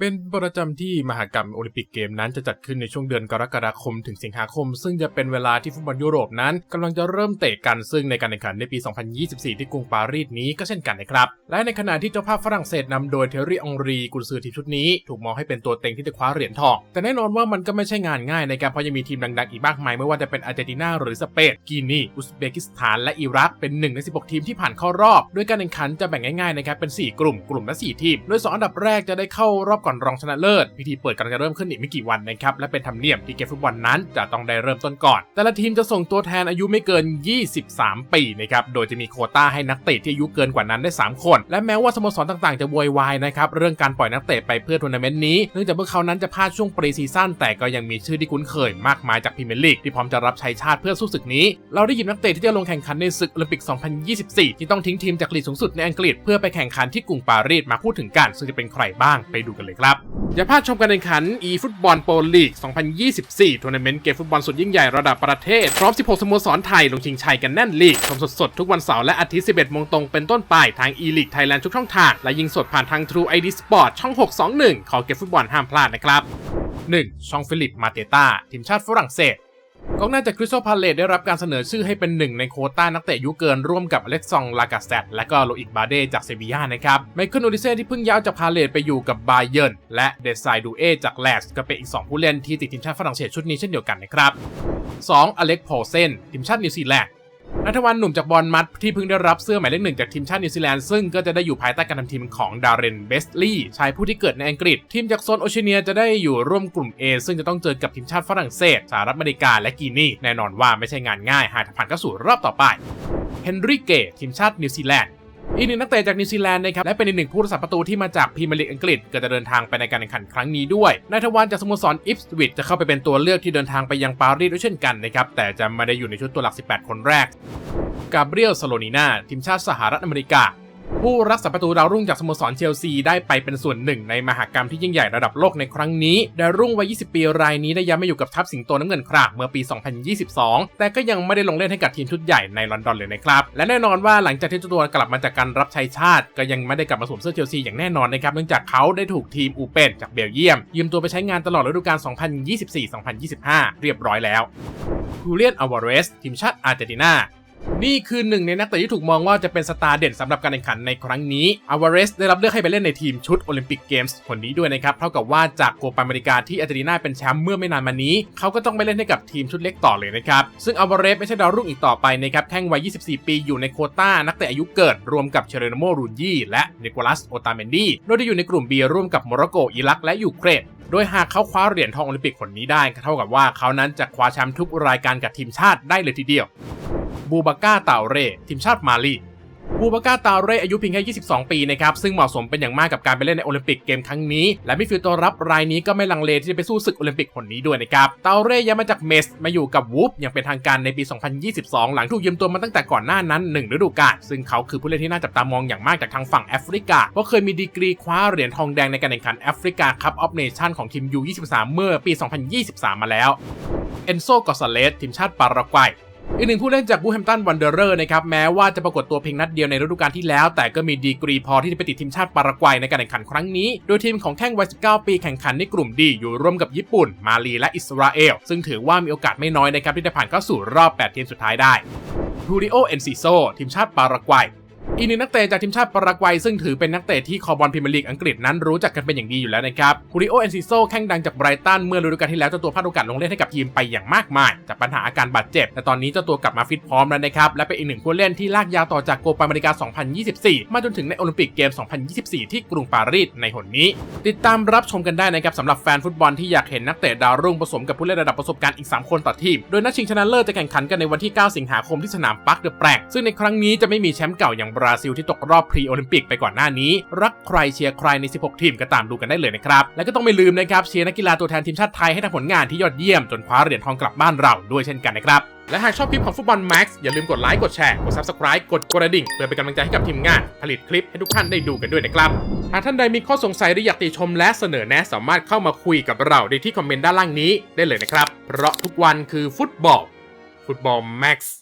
เป็นประจำที่มหกรรมโอลิมปิกเกมนั้นจะจัดขึ้นในช่วงเดือนกรกฎาคมถึงสิงหาคม ซึ่งจะเป็นเวลาที่ฟุตบอลยุโรปนั้นกำลังจะเริ่มเตะกันซึ่งในการแข่งขันในปี 2024 ที่กรุงปารีสนี้ก็เช่นกันนะครับ และในขณะที่เจ้าภาพฝรั่งเศสนำโดยเทอรี่องรีกุนซือทีมชุดนี้ ถูกมองให้เป็นตัวเต็งที่จะคว้าเหรียญทอง แต่แน่นอนว่ามันก็ไม่ใช่งานง่ายในะครับเพราะยังมีทีมดังๆอีกมากมายไม่ว่าจะเป็นอาร์เจนตินาหรือสเปนกีนีอุซเบกิสถานและอิรักเป็นหนึ่งใน16 ทีมที่ผ่านเข้ารอบ โดยการแข่งขันจะแบ่งง่ายๆนะครับเป็น 4 กลุ่มกลุ่มละ4ทีมโดย2อันดับแรกจะได้เข้ารอบก่อนรองชนะเลิศ พิธีเปิดกำลังจะเริ่มขึ้นอีกไม่กี่วันนะครับ และเป็นธรรมเนียมที่เกมฟุตบอลนั้นจะต้องได้เริ่มต้นก่อน แต่ละทีมจะส่งตัวแทนอายุไม่เกิน 23 ปีนะครับ โดยจะมีโคต้าให้นักเตะที่อายุเกินกว่านั้นได้ 3 คน และแม้ว่าสโมสรต่างๆจะโวยวายนะครับเรื่องการปล่อยนักเตะไปเพื่อทัวร์นาเมนต์นี้เนื่องจากพวกเขานั้นจะพลาดช่วงปรีซีซั่นแต่ก็ยังมีชื่อที่คุ้นเคยมากมายจากพรีเมียร์ลีกที่พร้อมจะรับใช้ชาติเพื่อสู้ศึกนี้ เราได้หยิบนักเตะที่จะลงแข่งขันในศึกโอลิมปิก 2024 ที่ต้องทิ้งทีมจากลีกสูงสุดในอังกฤษเพื่อไปแข่งขันที่กรุงปารีสมาพูดถึงกันซึ่งจะเป็นใครบ้างไปดูกันเลยครับอย่าพลาดชมการแข่งขัน e ฟุตบอลโปรลีก 2024 ทัวร์นาเมนต์เกมฟุตบอลสุดยิ่งใหญ่ระดับประเทศ พร้อม 16 สโมสรไทย ลงชิงชัยกันแน่นลีก ชมสดๆ ทุกวันเสาร์และอาทิตย์ 11 โมงตรงเป็นต้นไป ทาง e League Thailand ทุกช่องทาง และยิงสดผ่านทาง True ID Sport ช่อง 621 ขอเกมฟุตบอลห้ามพลาดนะครับ 1. ช่องฟิลิป มาเตต้าทีมชาติฝรั่งเศส กองหน้าจากคริสตัลพาเลตได้รับการเสนอชื่อให้เป็นหนึ่งในโคต้านักเตะยุเกินร่วมกับอเล็กซองลากาเซตและก็โลอิกบาเดจากเซบียานะครับไมเคิลโอดิเซ่ที่เพิ่งย้ายจากพาเลตไปอยู่กับบาเยิร์นและเดซายดูเอจากแลสก็เป็นอีก 2 ผู้เล่นที่ติดทีมชาติฝรั่งเศสชุดนี้เช่นเดียวกันนะครับ 2. อเล็กพอเซนทีมชาตินิวซีแลนด์ นัทวันหนุ่มจากบอลมัดที่เพิ่งได้รับเสื้อหมายเลขหนึ่งจากทีมชาตินิวซีแลนด์ซึ่งก็จะได้อยู่ภายใต้การนำทีมของดาร์เรนเบสลีย์ชายผู้ที่เกิดในอังกฤษ ทีมจากโซนโอเชียเนียจะได้อยู่ร่วมกลุ่ม A ซึ่งจะต้องเจอกับทีมชาติฝรั่งเศสสหรัฐอเมริกาและกีนีแน่นอนว่าไม่ใช่งานง่ายหากผ่านเข้าสู่รอบต่อไปเฮนริเกตทีมชาตินิวซีแลนด์ อีกหนึ่งนักเตะจากนิวซีแลนด์นะครับและเป็นอีกหนึ่งผู้รักษาประตูที่มาจากพรีเมียร์ลีกอังกฤษก็จะเดินทางไปในการแข่งขันครั้งนี้ด้วยนายทวารจากสโมสรอิฟสวิตจะเข้าไปเป็นตัวเลือกที่เดินทางไปยังปารีสด้วยเช่นกันนะครับแต่จะไม่ได้อยู่ในชุดตัวหลัก 18 คนแรกกาเบรียลซาโลนีนาทีมชาติสหรัฐอเมริกา ผู้รักษาประตูดาวรุ่งจากสโมสรเชลซีได้ไปเป็นส่วนหนึ่งในมหากรรมที่ยิ่งใหญ่ระดับโลกในครั้งนี้ ดาวรุ่งวัย 20 ปีรายนี้ได้ย้ายมาอยู่กับทัพสิงโตน้ำเงินครามเมื่อปี 2022 แต่ก็ยังไม่ได้ลงเล่นให้กับทีมชุดใหญ่ในลอนดอนเลยนะครับ และแน่นอนว่าหลังจากที่เจ้าตัวกลับมาจากการรับใช้ชาติ ก็ยังไม่ได้กลับมาสวมเสื้อเชลซีอย่างแน่นอนนะครับ เนื่องจากเขาได้ถูกทีมอูเปนจากเบลเยียม ยืมตัวไปใช้งานตลอดฤดูกาล 2024-2025 เรียบร้อยแล้วฮูเลียนอวาเรสทีมชาติอาร์เจนตินา นี่คือหนึ่งในนักเตะที่ถูกมองว่าจะเป็นสตาร์เด่นสำหรับการแข่งขันในครั้งนี้อาวาเรสได้รับเลือกให้ไปเล่นในทีมชุดโอลิมปิกเกมส์คนนี้ด้วยนะครับ เท่ากับว่าจากโคปาอเมริกาที่อาร์เจนตินาเป็นแชมป์เมื่อไม่นานมานี้ เขาก็ต้องไปเล่นให้กับทีมชุดเล็กต่อเลยนะครับ ซึ่งอาวาเรสไม่ใช่ดาวรุ่งอีกต่อไปนะครับ แข้งวัย 24 ปีอยู่ในโคต้านักเตะอายุเกิด รวมกับเชเรโนโมรูนยี่และเนโคลัสโอตาเมนดีโดยที่อยู่ในกลุ่ม B ร่วมกับโมร็อกโกอิรักและยูเครนโดยหากเขาคว้าเหรียญทองโอลิมปิกคนนี้ได้เท่ากับว่าเขานั้นจะคว้าแชมป์ทุกรายการกับทีมชาติได้เลยทีเดียว บูบาก้าตาเร่ ทีมชาติมาลีบูบาก้าตาเร่อายุเพียงแค่ 22 ปีนะครับ ซึ่งเหมาะสมเป็นอย่างมากกับการไปเล่นในโอลิมปิกเกมครั้งนี้ และมิฟิลตัวรับรายนี้ก็ไม่ลังเลที่จะไปสู้ศึกโอลิมปิกคนนี้ด้วยนะครับ ตาเร่ย้ายมาจากเมส มาอยู่กับวูฟอย่างเป็นทางการในปี 2022 หลังถูกยืมตัวมาตั้งแต่ก่อนหน้านั้น 1 ฤดูกาล ซึ่งเขาคือผู้เล่นที่น่าจับตามองอย่างมากจากทางฝั่งแอฟริกา เพราะเคยมีดีกรีคว้าเหรียญทองแดงในการแข่งขันแอฟริกาคัพออฟเนชั่นของทีม U23 เมื่อปี 2023 มาแล้ว เอนโซ กอซาเลสทีมชาติปารากวัย อีกหนึ่งผู้เล่นจากบูแฮมตันวันเดอร์เรอร์นะครับแม้ว่าจะปรากฏตัวเพียงนัดเดียวในฤดูกาลที่แล้ว แต่ก็มีดีกรีพอที่จะไปติดทีมชาติปารากวัยในการแข่งขันครั้งนี้ โดยทีมของแข้งวัย 19 ปีแข่งขันในกลุ่มดีอยู่ร่วมกับญี่ปุ่น มาลีและอิสราเอล ซึ่งถือว่ามีโอกาสไม่น้อยนะครับที่จะผ่านเข้าสู่รอบ 8 ทีมสุดท้ายได้ฮูริโอเอนซิโซทีมชาติปารากวัย อีกหนึ่งนักเตะจากทีมชาติปารากวัยซึ่งถือเป็นนักเตะที่คอบอลพรีเมียร์ลีกอังกฤษนั้นรู้จักกันเป็นอย่างดีอยู่แล้วนะครับฮูริโอเอนซิโซแข้งดังจากไบรตันเมื่อฤดูกาลที่แล้วเจ้าตัวพลาดโอกาสลงเล่นให้กับทีมไปอย่างมากมาย จากปัญหาอาการบาดเจ็บ แต่ตอนนี้เจ้าตัวกลับมาฟิตพร้อมแล้วนะครับ และเป็นอีกหนึ่งผู้เล่นที่ลากยาวต่อจากโกปาอเมริกา 2024 มาจนถึงในโอลิมปิกเกม 2024 ที่กรุงปารีสในหนนี้ ติดตามรับชมกันได้นะครับสำหรับแฟนฟุตบอลที่อยากเห็นนักเตะดาวรุ่งผสมกับผู้เล่นระดับประสบการณ์อีก 3 คนต่อทีม โดยนัดชิงชนะเลิศจะแข่งขันกันในวันที่ 9 สิงหาคมที่สนามปักเดอะแปลงซึ่งในครั้งนี้จะไม่มีแชมป์เก่าอย่างบราซิลที่ตกรอบพรีโอลิมปิกไปก่อนหน้านี้ รักใครเชียร์ใครใน 16 ทีมก็ตามดูกันได้เลยนะครับ และก็ต้องไม่ลืมนะครับเชียร์นักกีฬาตัวแทนทีมชาติไทยให้ทำผลงานที่ยอดเยี่ยมจนคว้าเหรียญทองกลับบ้านเราด้วยเช่นกันนะครับและหากชอบคลิปของฟุตบอลแม็กซ์อย่าลืมกดไลค์ กดแชร์ กด Subscribe กดกระดิ่ง เพื่อเป็นกำลังใจให้กับทีมงาน ผลิตคลิปให้ทุกท่านได้ดูกันด้วยนะครับ หากท่านใดมีข้อสงสัยหรืออยากติชมและเสนอแนะสามารถเข้ามาคุยกับเราได้ที่คอมเมนต์ด้านล่างนี้ได้เลยนะครับ เพราะทุกวันคือฟุตบอล ฟุตบอลแม็กซ์